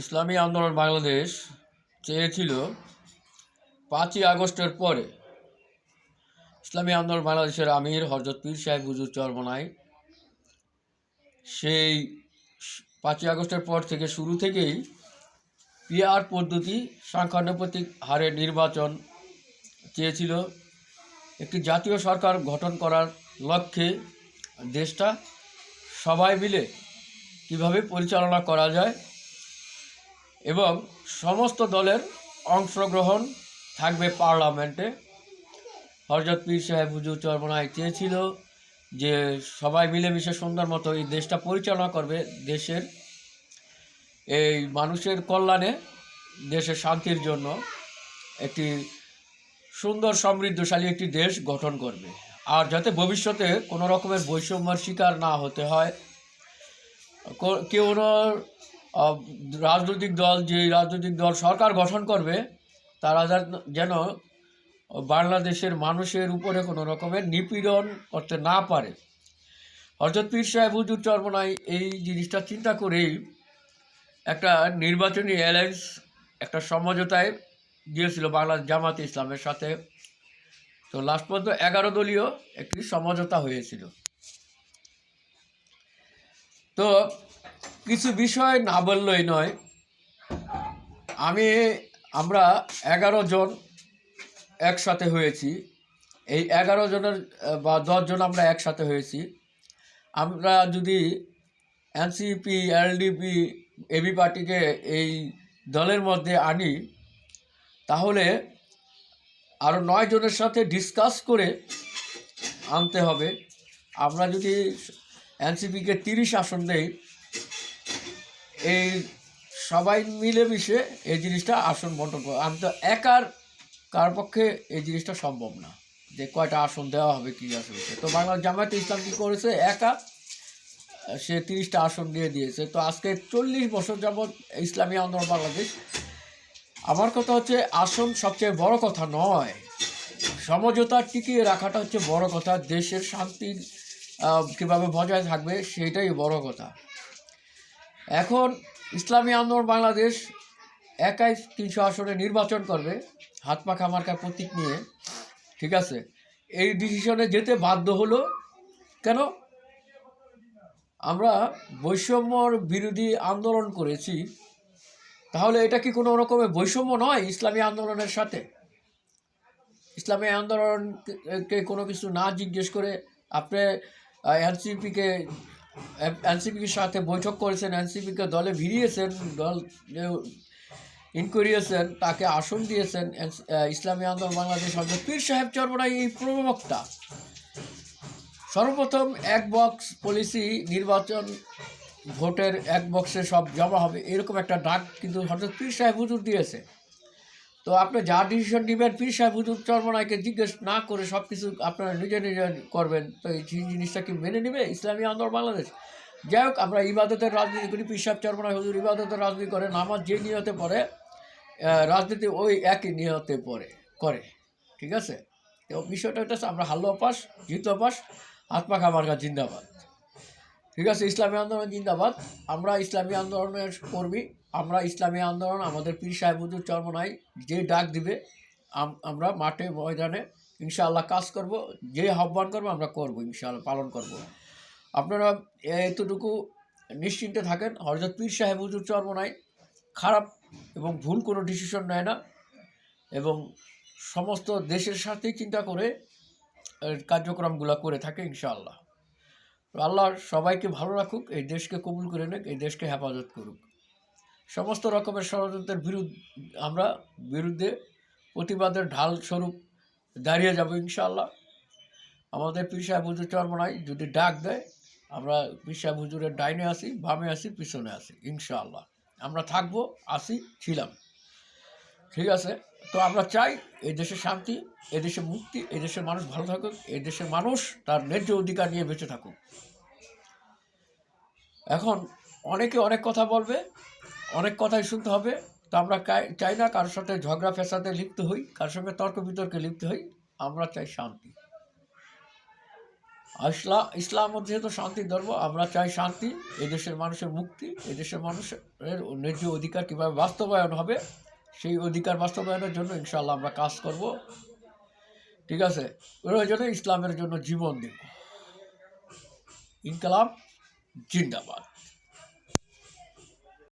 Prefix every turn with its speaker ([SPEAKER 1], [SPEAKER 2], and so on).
[SPEAKER 1] ইসলামী আন্দোলন বাংলাদেশ চেয়েছিল পাঁচই আগস্টের পরে। ইসলামী আন্দোলন বাংলাদেশের আমির হজরত পীর সাহেব হুজুর চরমনাই সেই পাঁচই আগস্টের পর থেকে শুরু থেকেই পিআর পদ্ধতি সংখ্যানুপাতিক হারে নির্বাচন চেয়েছিল। একটি জাতীয় সরকার গঠন করার লক্ষ্যে দেশটা সবাই মিলে কীভাবে পরিচালনা করা যায় এবং সমস্ত দলের অংশগ্রহণ থাকবে পার্লামেন্টে। হরজত পীর সাহেব হুজুর চরমনায় চেয়েছিল যে সবাই মিলেমিশে সুন্দর মতো এই দেশটা পরিচালনা করবে, দেশের এই মানুষের কল্যাণে, দেশের শান্তির জন্য একটি সুন্দর সমৃদ্ধশালী একটি দেশ গঠন করবে। আর যাতে ভবিষ্যতে কোনো রকমের বৈষম্যের শিকার না হতে হয় কেউ রাজনৈতিক দল, যে রাজনৈতিক দল সরকার গঠন করবে, তারা যেন- বাংলাদেশের মানুষের উপরে কোনো রকমের নিপীড়ন করতে না পারে। হজরত পীর সাহেব হুজুর চর্মনাই এই জিনিসটা চিন্তা করেই একটা নির্বাচনী অ্যালায়েন্স একটা সমঝোতায় দিয়েছিল বাংলা জামাত ইসলামের সাথে। তো লাস্ট পর্যন্ত এগারো দলীয় একটি সমঝোতা হয়েছিল। তো কিছু বিষয় না বললেই নয়। আমি, আমরা এগারো জন একসাথে হয়েছি। এই এগারো জনের বা দশজন আমরা একসাথে হয়েছি। আমরা যদি এনসিপি, এলডিপি, এবি পার্টিকে এই দলের মধ্যে আনি, তাহলে আরও নয় জনের সাথে ডিসকাস করে আনতে হবে। আমরা যদি এনসিপিকে তিরিশ আসন দেই এই সবাই মিলেমিশে এই জিনিসটা আসন বন্টন করে। আমি তো একার কার পক্ষে এই জিনিসটা সম্ভব না, যে কয়টা আসন দেওয়া হবে কী আসন তো বাংলা জামায়াতে ইসলাম কী করেছে? একা সে তিরিশটা আসন দিয়ে দিয়েছে। তো আজকে চল্লিশ বছর যাবৎ ইসলামী আন্দোলন বাংলাদেশ। আমার কথা হচ্ছে, আসন সবচেয়ে বড় কথা নয়, সমঝোতা টিকিয়ে রাখাটা হচ্ছে বড় কথা। দেশের শান্তি কীভাবে বজায় থাকবে সেটাই বড় কথা। এখন ইসলামী আন্দোলন বাংলাদেশ একাই তিনশো আসনে নির্বাচন করবে, হাত পাখা মার্কা প্রতীক নিয়ে, ঠিক আছে? এই ডিসিশনে যেতে বাধ্য হলো কেন? আমরা বৈষম্যর বিরোধী আন্দোলন করেছি, তাহলে এটা কি কোনো রকমের বৈষম্য নয় ইসলামী আন্দোলনের সাথে? ইসলামী আন্দোলনকে কোনো কিছু না জিজ্ঞেস করে আপনি এনসিপিকে এনসিপির সাথে বৈঠক করেছেন, এনসিপিকে দলে ভিড়িয়েছেন, দল ইন করিয়েছেন তাকে আসন দিয়েছেন ইসলামী আন্দোলন বাংলাদেশ হজরত পীর সাহেব চরমনাই এই প্রবক্তা। সর্বপ্রথম এক বক্স পলিসি নির্বাচন ভোটের এক বক্সে সব জমা হবে, এরকম একটা ডাক কিন্তু হজরত পীর সাহেব হুজুর দিয়েছে। তো আপনি যা ডিসিশন নেবেন, পীর সাহেব হুজুর চরমনাইকে জিজ্ঞেস না করে সব কিছু আপনারা নিজে নিজে করবেন। তো এই জিনিসটা কি মেনে নেবে? ইসলামী আন্দোলন বাংলাদেশ? যাই হোক, আমরা ইবাদতের রাজনীতি করি, পীর সাহেব চরমনাই হুজুর ইবাদতের রাজনীতি করে, নামাজ যে নিয়তে পড়ে রাজনীতি ওই একই নিয়তে পড়ে, করে। ঠিক আছে? তো বিষয়টা হচ্ছে আমরা হাল্লো পাস জিত পাস, হাত পাখা মার্কা জিন্দাবাদ। ঠিক আছে? ইসলামী আন্দোলন জিন্দাবাদ। আমরা ইসলামী আন্দোলনের কর্মী। আমরা ইসলামী আন্দোলন, আমাদের পীর সাহেব হুজুর চরমনাই যে ডাক দিবে আমরা মাঠে ময়দানে ইনশাআল্লাহ কাজ করব, যে আহ্বান করব আমরা করব, ইনশাআল্লাহ পালন করব। আপনারা এতটুকু নিশ্চিন্তে থাকেন হরজত পীর সাহেব হুজুর চরমনাই খারাপ এবং ভুল কোনো ডিসিশন নেয় না এবং সমস্ত দেশের সাথেই চিন্তা করে কার্যক্রমগুলো করে থাকে ইনশাআল্লাহ। আল্লাহ সবাইকে ভালো রাখুক, এই দেশকে কবুল করে নেক, এই দেশকে হেফাজত করুক। সমস্ত রকমের ষড়যন্ত্রের বিরুদ্ধে, আমরা বিরুদ্ধে প্রতিবাদের ঢাল স্বরূপ দাঁড়িয়ে যাব ইনশাআল্লাহ। আমাদের পীর সাহেব হুজুর চরমনাই যদি ডাক দেয়, আমরা পীর সাহেব হুজুরের ডাইনে আসি বামে আসি পিছনে আসি ইনশাআল্লাহ। আমরা থাকব, আসি, ছিলাম। ঠিক আছে? তো আমরা চাই এই দেশে শান্তি, এই দেশে মুক্তি, এই দেশের মানুষ ভালো থাকুক, এই দেশের মানুষ তার ন্যায্য অধিকার নিয়ে বেঁচে থাকুক। এখন অনেকে অনেক কথা বলবে অনেক কথাই শুনতে হবে। তো আমরা চাই না কারোর সাথে ঝগড়া ফেসাতে লিপ্ত হই, কারোর সঙ্গে তর্ক বিতর্কে লিপ্ত হই। আমরা চাই শান্তি। ইসলাম ইসলাম যেহেতু শান্তির ধর্ম, আমরা চাই শান্তি। এই দেশের মানুষের মুক্তি এই দেশের মানুষের ন্যায্য অধিকার কীভাবে বাস্তবায়ন হবে, সেই অধিকার বাস্তবায়নের জন্য ইনশাল্লাহ আমরা কাজ করব। ঠিক আছে? প্রয়োজনে ইসলামের জন্য জীবন দিব। ইনকালাম জিন্দাবাদ।